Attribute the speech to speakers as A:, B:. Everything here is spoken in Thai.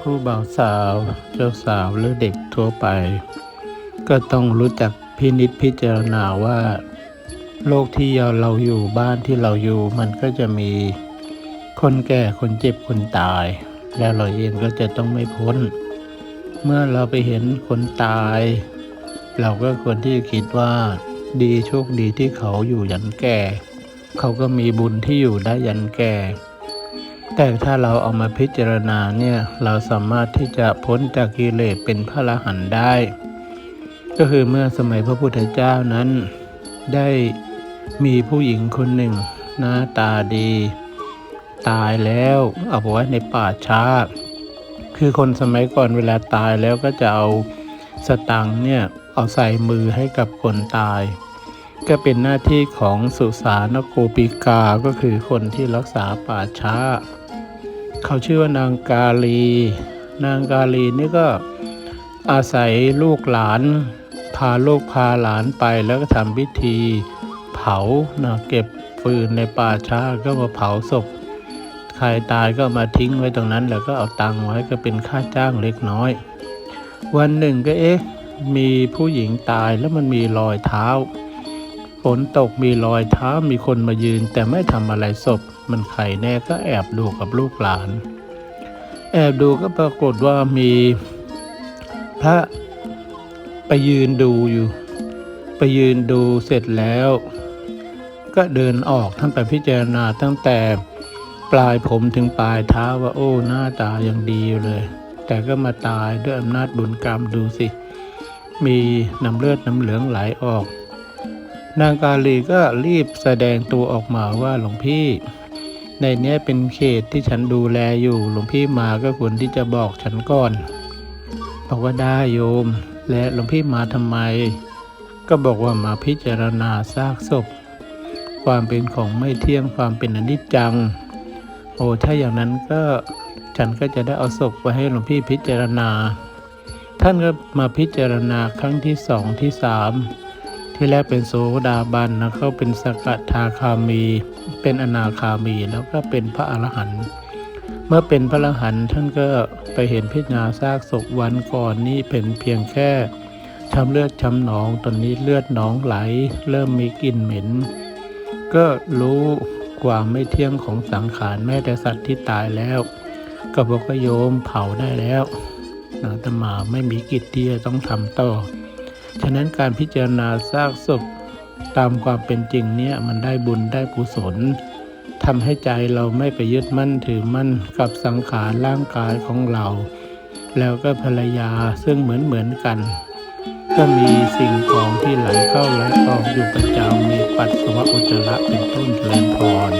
A: คู่บ่าวสาวเจ้าสาวหรือเด็กทั่วไป ก็ต้องรู้จักพินิจพิจารณาว่า โลกที่เราอยู่บ้านที่เราอยู่ มันก็จะมีคนแก่คนเจ็บคนตาย แล้วเราเองก็จะต้องไม่พ้น เมื่อเราไปเห็นคนตาย เราก็ควรที่จะคิดว่า ดีโชคดีที่เขาอยู่ยันแก่ เขาก็มีบุญที่อยู่ได้ยันแก่ แต่ถ้าเราเอามาพิจารณาเนี่ยเราสามารถที่จะพ้นจากกิเลสเป็นพระอรหันต์ได้ ก็คือเมื่อสมัยพระพุทธเจ้านั้น ได้มีผู้หญิงคนหนึ่ง หน้าตาดี ตายแล้วเอาไว้ในป่าช้า คือคนสมัยก่อนเวลาตายแล้วก็จะเอาสตังเนี่ย เอาใส่มือให้กับคนตาย ก็เป็นหน้าที่ของสุสานโกปิกาก็คือคนที่รักษาป่าช้า เขาชื่อว่านางกาลี นางกาลีนี่ก็อาศัยลูกหลาน พาลูกพาหลานไปแล้วก็ทำพิธี เผานะเก็บฟืนในป่าช้าก็มาเผาศพใครตายก็มาทิ้งไว้ตรงนั้น แล้วก็เอาตังค์ไว้ก็เป็นค่าจ้างเล็กน้อย วันหนึ่งก็เอ๊ะ มีผู้หญิงตายแล้วมันมีรอยเท้าฝนตกมีรอยเท้ามีคนมายืน แต่ไม่ทำอะไรศพ มันไข่แน่ก็แอบดูกับลูกหลาน แอบดูก็ปรากฏว่ามีพระไปยืนดูอยู่ ไปยืนดูเสร็จแล้ว ก็เดินออกท่านไปพิจารณาตั้งแต่ปลายผมถึงปลายเท้าว่าโอ้หน้าตายังดีอยู่เลย แต่ก็มาตายด้วยอำนาจบุญกรรมดูสิ มีน้ำเลือดน้ำเหลืองไหลออก นางกาลีก็รีบแสดงตัวออกมาว่าหลวงพี่ ในนี้เป็นเขตที่ฉันดูแลอยู่หลวงพี่มาก็ควรที่จะบอกฉันก่อน บอกว่าได้โยม และหลวงพี่มาทำไม ก็บอกว่ามาพิจารณาซากศพ ความเป็นของไม่เที่ยงความเป็นอนิจจัง โอ้ถ้าอย่างนั้นก็ฉันก็จะได้เอาศพไปให้หลวงพี่พิจารณา ท่านก็มาพิจารณาครั้งที่สองที่สามที่แรกเป็นโสดาบันนะเขาเป็นสกทาคามี เป็นอนาคามีแล้วก็เป็นพระอรหันต์เมื่อเป็นพระอรหันต์ท่านก็ไปเห็นพิจารณาซากศพวันก่อนนี้เป็นเพียงแค่ช้ำเลือดช้ำหนองตอนนี้เลือดหนองไหล เริ่มมีกลิ่นเหม็น ก็รู้ความไม่เที่ยงของสังขารแม้แต่สัตว์ที่ตายแล้ว ก็บอกว่าโยมเผาได้แล้ว นะแต่มาไม่มีกิจที่จะต้องทำต่อ ฉะนั้นการพิจารณาซากศพตามความเป็นจริงเนี่ยมันได้บุญได้กุศลทำให้ใจเราไม่ไปยึดมั่นถือมั่นกับสังขารร่างกายของเรา แล้วก็ภรรยาซึ่งเหมือนเหมือนกัน ก็มีสิ่งของที่ไหลเข้าไหลออกอยู่ประจำมีปัสสาวะอุจจาระเป็นต้นเจริญพร